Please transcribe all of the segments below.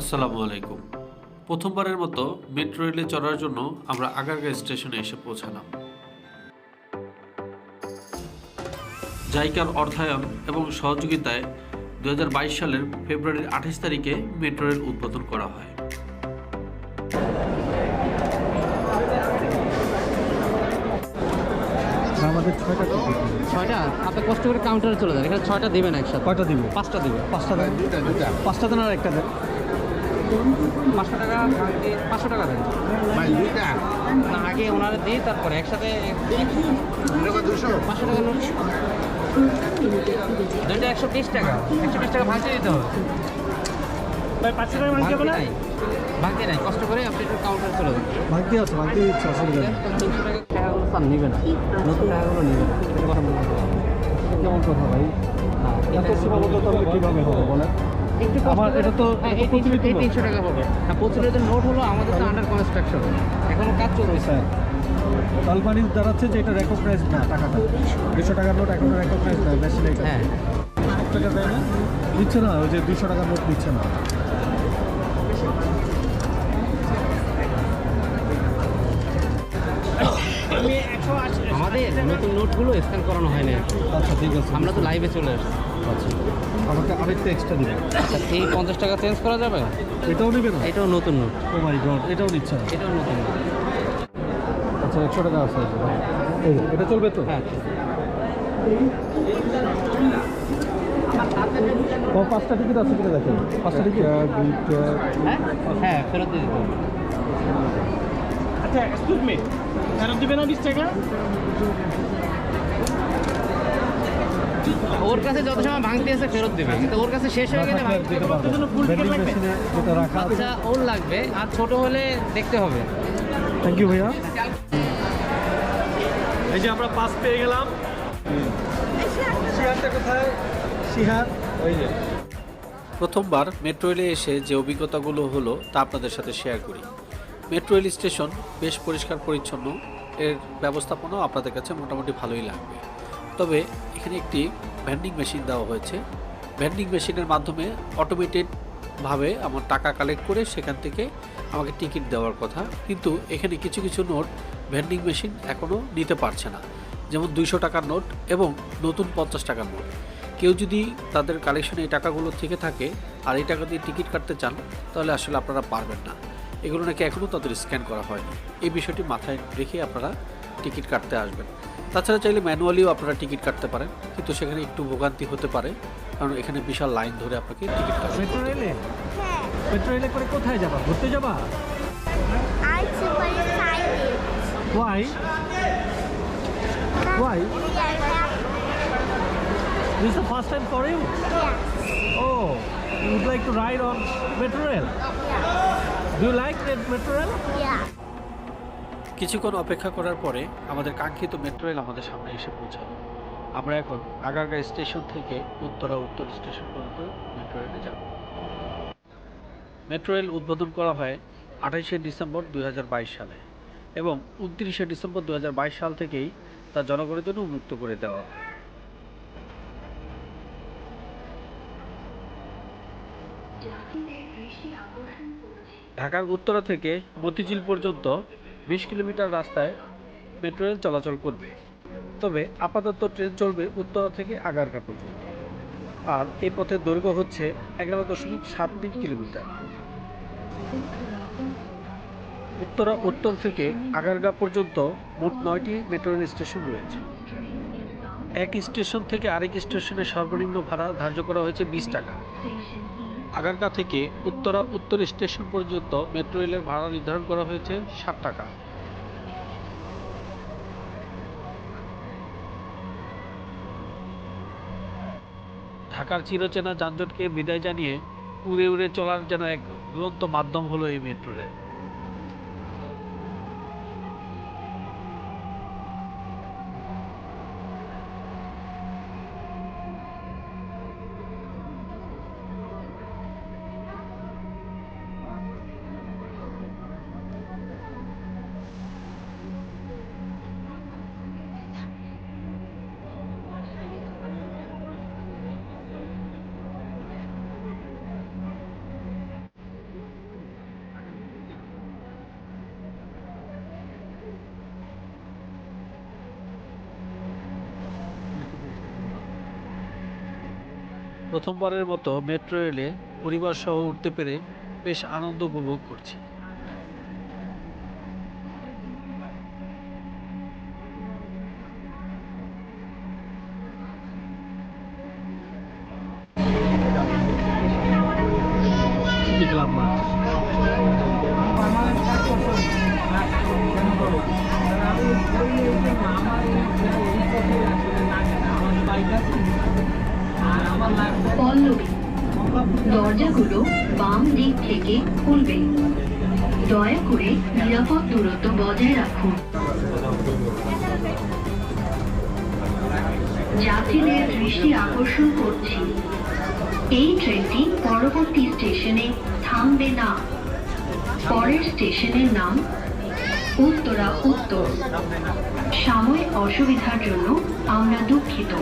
আসসালামু আলাইকুম। প্রথমবারের মতো মেট্রো রেলে চড়ার জন্য আমরা আগারগাঁ স্টেশনে এসে পৌঁছালাম। জাইকার অর্থায়ন এবং সহযোগিতায় দু হাজার বাইশ সালের ফেব্রুয়ারির আঠাশ তারিখে মেট্রো রেল উদ্বোধন করা হয়। আমাদের ছয়টা ছয়টা? আপনি কষ্ট করে কাউন্টারে চলে যান এখানে ছয়টা দিবেন একসাথে। কয়টা দিব পাঁচটা দিবেন। পাঁচটা দেন পাঁচটা দেন আর একটা দেন। পাঁচশো টাকা পাঁচশো টাকা দেন। না আগে ওনারা দিই তারপরে একসাথে পাঁচশো টাকা নোট দুইটা একশো বিশ টাকা। একশো বিশ টাকা ভাঙতে দিতে হবে। ভাঙতে নাই। ভাঙতে নাই। কষ্ট করে আপনি একটু কাউন্টারে চলে যান ভাঙতে আছে ভাঙতে দিচ্ছে অসুবিধা নেই তিনশো টাকা টাকাগুলো স্যার নেবে না নতুন টাকাগুলো নেবে না কথা বলতে কেমন কথা ভাই? না, এত সীমাবদ্ধতা কীভাবে হবে বলেন? একটু আমার এটা তো- হ্যাঁ, প্রচলিত। তিনশো টাকা হ্যাঁ প্রচলিত নোট হলো আমাদের তো আন্ডার কনস্ট্রাকশন এখনও কাজ চলছে। স্যার তালমানি দাঁড়াচ্ছে যে এটা রেকগনাইজ না টাকাটা। দুশো টাকার নোট এখনও রেকগনাইজ না বেশি হ্যাঁ। টাকা দেয় না। দিচ্ছে না ওই যে দুশো টাকার নোট দিচ্ছে না। আমাদের নতুন নোটগুলো স্ক্যান করানো হয় না আচ্ছা ঠিক আছে। আমরা তো লাইভে চলে আসছি। আচ্ছা। আমাকে আরেকটা এক্সট্রা দিবেন আচ্ছা এই পঞ্চাশ টাকা চেঞ্জ করা যাবে? এটাও নেবে না? এটাও নতুন নোট। ও মাই গড এটাও নিচ্ছে এটাও নতুন নোট। আচ্ছা একশো টাকা আছে। এটা চলবে তো? হ্যাঁ। ও পাঁচটা টিকিট আছে কিনা দেখেন? পাঁচটা টিকিট হ্যাঁ ফেরত দিয়ে দিতে আচ্ছা এক্সকিউজ মি ফেরত দিবে না বিশ টাকা? ওর কাছে যত সময় ভাঙতে আছে ফেরত দেবে কিন্তু ওর কাছে শেষ হয়ে গেলে আচ্ছা ওর লাগবে আর ছোট হলে দেখতে হবে। থ্যাংক ইউ ভাইয়া। এই যে আমরা পাস পেয়ে গেলাম। শিহারটা কোথায়? শিহার ওই যে। প্রথমবার মেট্রো রেলে এসে যে অভিজ্ঞতাগুলো হলো তা আপনাদের সাথে শেয়ার করি। মেট্রো রেল স্টেশন বেশ পরিষ্কার পরিচ্ছন্ন। এর ব্যবস্থাপনাও আপনাদের কাছে মোটামুটি ভালোই লাগবে। তবে এখানে একটি ভ্যান্ডিং মেশিন দেওয়া হয়েছে। ভ্যান্ডিং মেশিনের মাধ্যমে অটোমেটেডভাবে আমার টাকা কালেক্ট করে সেখান থেকে আমাকে টিকিট দেওয়ার কথা। কিন্তু এখানে কিছু কিছু নোট ভ্যান্ডিং মেশিন এখনও নিতে পারছে না। যেমন দুইশো টাকার নোট এবং নতুন পঞ্চাশ টাকার নোট কেউ যদি তাদের কালেকশনে এই টাকাগুলো থেকে থাকে আর এই টাকা দিয়ে টিকিট কাটতে চান, তাহলে আসলে আপনারা পারবেন না। এগুলো নাকি এখনও তাদের স্ক্যান করা হয়নি এই বিষয়টি মাথায় রেখে আপনারা টিকিট কাটতে আসবেন তাছাড়া চাইলে ম্যানুয়ালিও আপনারা টিকিট কাটতে পারেন কিন্তু সেখানে একটু ভোগান্তি হতে পারে কারণ এখানে বিশাল লাইন ধরে আপনাকে টিকিট কাটতে হবে। মেট্রো রেলে মেট্রো রেলে করে কোথায় যাবা ঘুরতে যাবা. Why Why? Yes. This the first time for you Yes. Oh you would like to ride on metro rail like metro rail Yeah. কিছুক্ষণ অপেক্ষা করার পরে আমাদের কাঙ্ক্ষিত মেট্রো রেল আমাদের সামনে এসে পৌঁছালো। আমরা এখন আগারগাঁ স্টেশন থেকে উত্তরা উত্তর স্টেশন পর্যন্ত মেট্রো রেলে যাব। মেট্রো রেল উদ্বোধন করা হয় আঠাইশে ডিসেম্বর দুই হাজার বাইশ সালে এবং উনত্রিশে ডিসেম্বর দুই হাজার বাইশ সাল থেকেই তা জনগণের জন্য উন্মুক্ত করে দেওয়া হয়। ঢাকার উত্তরা থেকে মতিঝিল পর্যন্ত বিশ কিলোমিটার রাস্তায় মেট্রো রেল চলাচল করবে। তবে আপাতত ট্রেন চলবে উত্তরা থেকে আগারগাঁ পর্যন্ত। আর এই পথের দৈর্ঘ্য হচ্ছে এগারো দশমিক সাত তিন কিলোমিটার। উত্তরা উত্তর থেকে আগারগাঁ পর্যন্ত মোট নয়টি মেট্রো রেল স্টেশন রয়েছে। এক স্টেশন থেকে আরেক স্টেশনে সর্বনিম্ন ভাড়া ধার্য করা হয়েছে বিশ টাকা। আগারগাঁ থেকে উত্তরা উত্তর স্টেশন পর্যন্ত মেট্রো রেলের ভাড়া নির্ধারণ করা হয়েছে ষাট টাকা। ঢাকার চিরচেনা যানজটকে বিদায় জানিয়ে উড়ে উড়ে চলার যেন এক দুরন্ত মাধ্যম হলো এই মেট্রো রেল। প্রথমবারের মতো মেট্রো রেলে পরিবারসহ উঠতে পেরে বেশ আনন্দ উপভোগ করছি। দরজাগুলো বাম দিক থেকে খুলবে। দয়া করে নিরাপদ দূরত্ব বজায় রাখুন। যাত্রীদের দৃষ্টি আকর্ষণ করছি। এই ট্রেনটি পরবর্তী স্টেশনে থামবে না। পরের স্টেশনের নাম উত্তরা উত্তর। সাময়িক অসুবিধার জন্য আমরা দুঃখিত।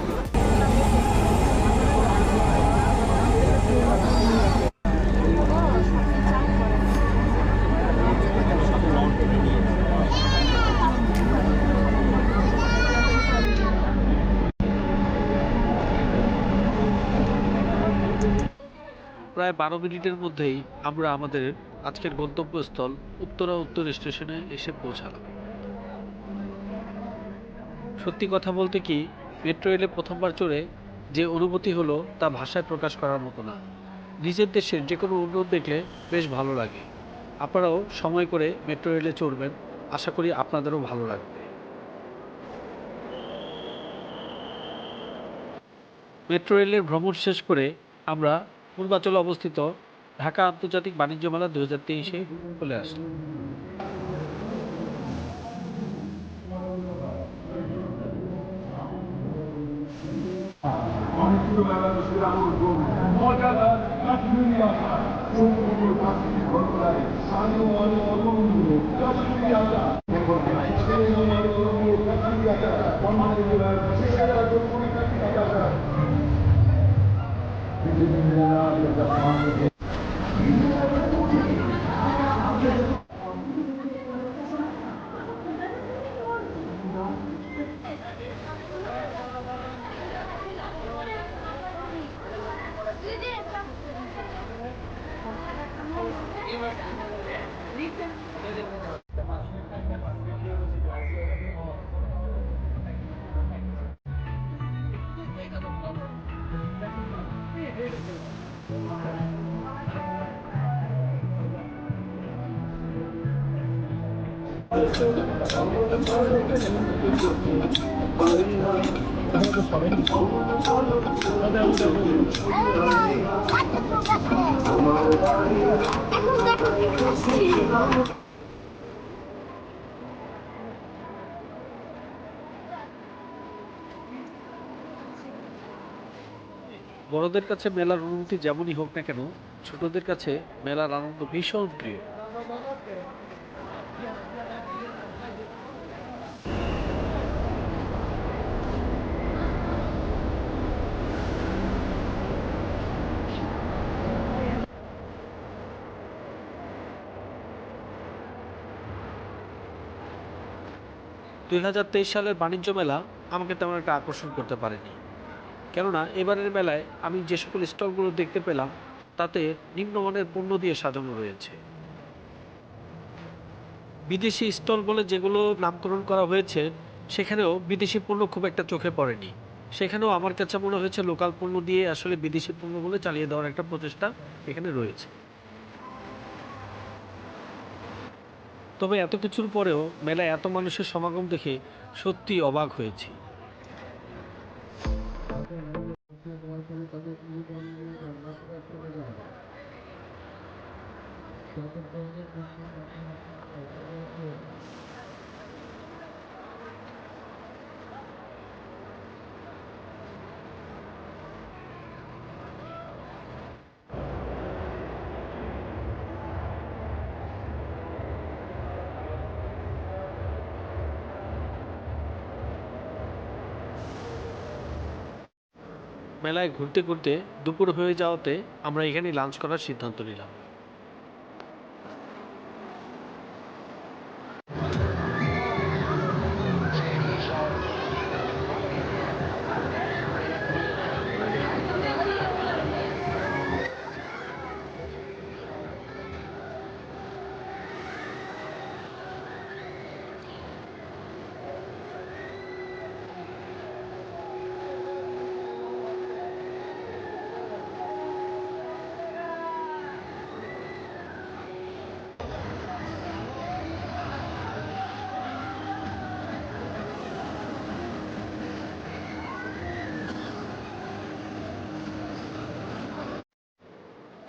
প্রায় বারো মিনিটের মধ্যেই আমরা আমাদের আজকের গন্তব্যস্থল উত্তরা উত্তর স্টেশনে এসে পৌঁছালাম। সত্যি কথা বলতে কি, মেট্রো রেলে প্রথমবার চড়ে যে অনুভূতি হলো তা ভাষায় প্রকাশ করার মতো না। নিজের দেশের যে কোনো উন্নয়ন দেখলে বেশ ভালো লাগে। আপনারাও সময় করে মেট্রো রেলে চড়বেন, আশা করি আপনাদেরও ভালো লাগবে। মেট্রো রেলের ভ্রমণ শেষ করে আমরা পূর্বাচলে অবস্থিত ঢাকা আন্তর্জাতিক বাণিজ্য মেলা দু হাজার তেইশে চলে iemand aan de liefde. বড়দের কাছে মেলার অনুভূতি যেমনই হোক না কেন ছোটদের কাছে মেলার আনন্দ ভীষণ প্রিয়। দুই হাজার তেইশ সালের বাণিজ্য মেলা আমাকে তেমন একটা আকর্ষণ করতে পারেনি। কেননা এবারের মেলায় আমি যে সকল স্টলগুলো দেখতে পেলাম, তাতে নিম্নমানের পণ্য দিয়ে সাজানো রয়েছে। বিদেশি স্টল বলে যেগুলো নামকরণ করা হয়েছে, সেখানেও বিদেশি পণ্য খুব একটা চোখে পড়েনি। সেখানেও আমার কাছে মনে হয়েছে, লোকাল পণ্য দিয়ে আসলে বিদেশি পণ্য বলে চালিয়ে দেওয়ার একটা প্রচেষ্টা এখানে রয়েছে। তবে এত কিছুর পরেও মেলায় এত মানুষের সমাগম দেখে সত্যি অবাক হয়েছি। মেলায় ঘুরতে ঘুরতে দুপুর হয়ে যাওয়াতে আমরা এখানেই লাঞ্চ করার সিদ্ধান্ত নিলাম।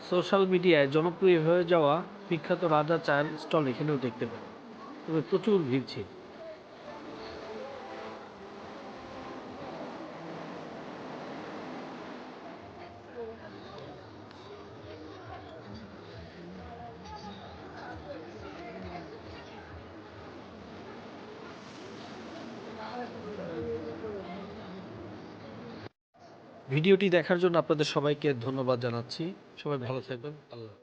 সোশ্যাল মিডিয়ায় জনপ্রিয় হয়ে যাওয়া বিখ্যাত রাজা চায়ের স্টল এখানেও দেখতে পাবেন তবে প্রচুর ভিড় ছিল। ভিডিওটি দেখার জন্য আপনাদের সবাইকে ধন্যবাদ জানাচ্ছি সবাই ভালো থাকবেন আল্লাহ।